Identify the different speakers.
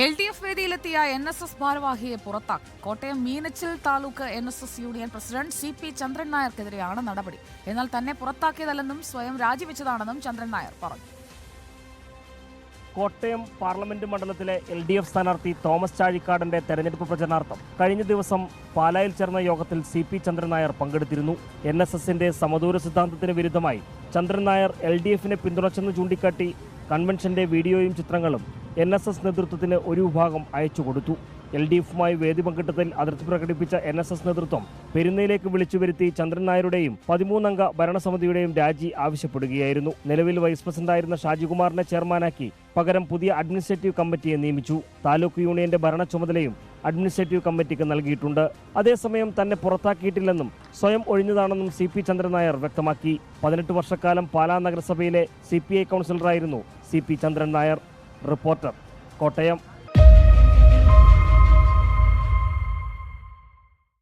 Speaker 1: L D F വേദിയിലെത്തിയ N S S ഭാരവാഹിയെ പുറത്താക്കി. Kottayam Meenachil taluk N S S union president C P Chandran നായർക്കെതിരെയാണ് നടപടി. എന്നാൽ തന്നെ പുറത്താക്കിയതല്ലെന്നും സ്വയം രാജിവെച്ചതാണെന്നും ചന്ദ്രൻ നായർ പറഞ്ഞു.
Speaker 2: കോട്ടയം പാർലമെന്റ് മണ്ഡലത്തിലെ എൽ ഡി എഫ് സ്ഥാനാർത്ഥി തോമസ് ചാഴിക്കാടന്റെ തെരഞ്ഞെടുപ്പ് പ്രചരണാർത്ഥം കഴിഞ്ഞ ദിവസം പാലായിൽ ചേർന്ന യോഗത്തിൽ സി പി ചന്ദ്രൻ നായർ പങ്കെടുത്തിരുന്നു. എൻ എസ് എസിന്റെ സമദൂര സിദ്ധാന്തത്തിന് വിരുദ്ധമായി ചന്ദ്രൻ നായർ എൽ ഡി എഫിനെ പിന്തുണച്ചെന്ന് ചൂണ്ടിക്കാട്ടി കൺവെൻഷന്റെ വീഡിയോയും ചിത്രങ്ങളും എൻ എസ് എസ് നേതൃത്വത്തിന് ഒരു വിഭാഗം അയച്ചു കൊടുത്തു. എൽ ഡി എഫുമായി വേദി പങ്കിട്ടതിൽ അതിർത്തി പ്രകടിപ്പിച്ച എൻ എസ് എസ് നേതൃത്വം പെരുന്നയിലേക്ക് വിളിച്ചു വരുത്തി ചന്ദ്രൻ നായരുടെയും പതിമൂന്നംഗ ഭരണസമിതിയുടെയും രാജി ആവശ്യപ്പെടുകയായിരുന്നു. നിലവിൽ വൈസ് പ്രസിഡന്റായിരുന്ന ഷാജികുമാറിനെ ചെയർമാനാക്കി പകരം പുതിയ അഡ്മിനിസ്ട്രേറ്റീവ് കമ്മിറ്റിയെ നിയമിച്ചു. താലൂക്ക് യൂണിയന്റെ ഭരണ ചുമതലയും അഡ്മിനിസ്ട്രേറ്റീവ് കമ്മിറ്റിക്ക് നൽകിയിട്ടുണ്ട്. അതേസമയം തന്നെ പുറത്താക്കിയിട്ടില്ലെന്നും സ്വയം ഒഴിഞ്ഞതാണെന്നും സി പി ചന്ദ്രൻ നായർ വ്യക്തമാക്കി. പതിനെട്ട് വർഷക്കാലം പാലാ നഗരസഭയിലെ C P I കൗൺസിലറായിരുന്നു C P Chandran Nair. Reporter. Kottayam